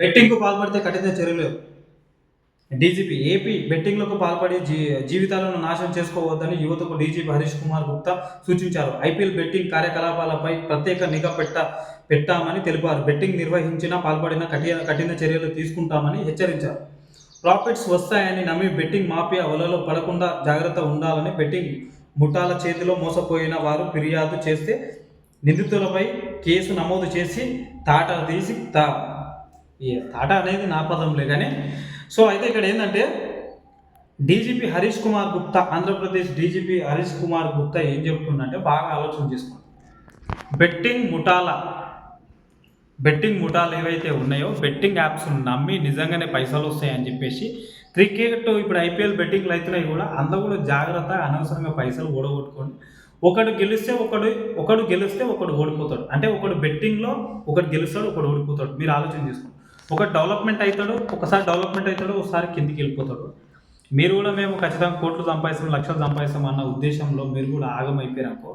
బెట్టింగ్కు పాల్పడితే కఠిన చర్యలు డీజీపీ ఏపీ బెట్టింగ్లకు పాల్పడి జీ జీవితాలను నాశనం చేసుకోవద్దని యువతకు డీజీపీ హరీష్ కుమార్ గుప్తా సూచించారు. ఐపీఎల్ బెట్టింగ్ కార్యకలాపాలపై ప్రత్యేక నిఘా పెట్ట పెట్టామని తెలిపారు. బెట్టింగ్ నిర్వహించిన పాల్పడిన కఠిన కఠిన చర్యలు తీసుకుంటామని హెచ్చరించారు. ప్రాఫిట్స్ వస్తాయని నమ్మి బెట్టింగ్ మాఫియా వలలో పడకుండా జాగ్రత్త ఉండాలని బెట్టింగ్ ముఠాల చేతిలో మోసపోయిన వారు ఫిర్యాదు చేస్తే నిందితులపై కేసు నమోదు చేసి తాటా తీసి తా ఈ తాట అనేది నా పదంలే కానీ సో అయితే ఇక్కడ ఏంటంటే డీజీపీ హరీష్ కుమార్ గుప్తా ఆంధ్రప్రదేశ్ డీజీపీ హరీష్ కుమార్ గుప్తా ఏం చెప్తుందంటే బాగా ఆలోచన చేసుకోండి. బెట్టింగ్ ముఠాల బెట్టింగ్ ముఠాలు ఏవైతే ఉన్నాయో బెట్టింగ్ యాప్స్ నమ్మి నిజంగానే పైసలు వస్తాయని చెప్పేసి క్రికెట్ ఇప్పుడు ఐపీఎల్ బెట్టింగ్లు అవుతున్నాయి కూడా అందరూ కూడా జాగ్రత్త అనవసరంగా పైసలు ఓడగొట్టుకోండి ఒకడు గెలిస్తే ఒకడు ఒకడు గెలిస్తే ఒకడు ఓడిపోతాడు. అంటే ఒకడు బెట్టింగ్లో ఒకడు గెలుస్తాడు ఒకడు ఓడిపోతాడు. మీరు ఆలోచన చేసుకోండి. ఒక డెవలప్మెంట్ అవుతాడు ఒకసారి డెవలప్మెంట్ అవుతాడు ఒకసారి కిందికి వెళ్ళిపోతాడు. మీరు కూడా మేము ఖచ్చితంగా కోట్లు సంపాదిస్తాం లక్షలు సంపాదిస్తాం అన్న ఉద్దేశంలో మీరు కూడా ఆగమైపోయారనుకో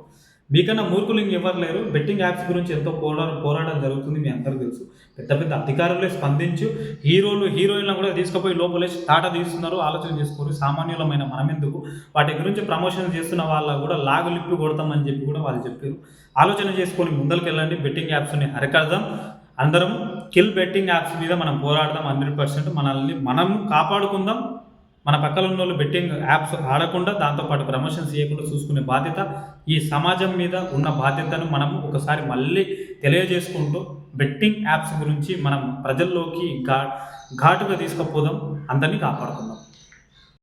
మీకన్నా మూర్ఖులు ఇంకెవరు లేరు. బెట్టింగ్ యాప్స్ గురించి ఎంతో పోరా పోరాటం జరుగుతుంది మీ అందరికీ తెలుసు. పెద్ద పెద్ద అధికారులే స్పందించు హీరోలు హీరోయిన్లను కూడా తీసుకుపోయి లోపలేసి తాట తీస్తున్నారు ఆలోచన చేసుకోరు. సామాన్యులమైన మనమెందుకు? వాటి గురించి ప్రమోషన్ చేస్తున్న వాళ్ళ కూడా లాగులిప్పి కొడతామని చెప్పి కూడా వాళ్ళు చెప్పారు. ఆలోచన చేసుకొని ముందరికి వెళ్ళండి బెట్టింగ్ యాప్స్ని అరికడదాం. అందరం కిల్ బెట్టింగ్ యాప్స్ మీద మనం పోరాడదాం హండ్రెడ్ పర్సెంట్. మనల్ని మనం కాపాడుకుందాం. మన పక్కన ఉన్న వాళ్ళు బెట్టింగ్ యాప్స్ ఆడకుండా దాంతోపాటు ప్రమోషన్స్ చేయకుండా చూసుకునే బాధ్యత ఈ సమాజం మీద ఉన్న బాధ్యతను మనం ఒకసారి మళ్ళీ తెలియజేసుకుంటూ బెట్టింగ్ యాప్స్ గురించి మనం ప్రజల్లోకి ఘా ఘాటుగా తీసుకుపోదాం. అందరినీ కాపాడుకుందాం.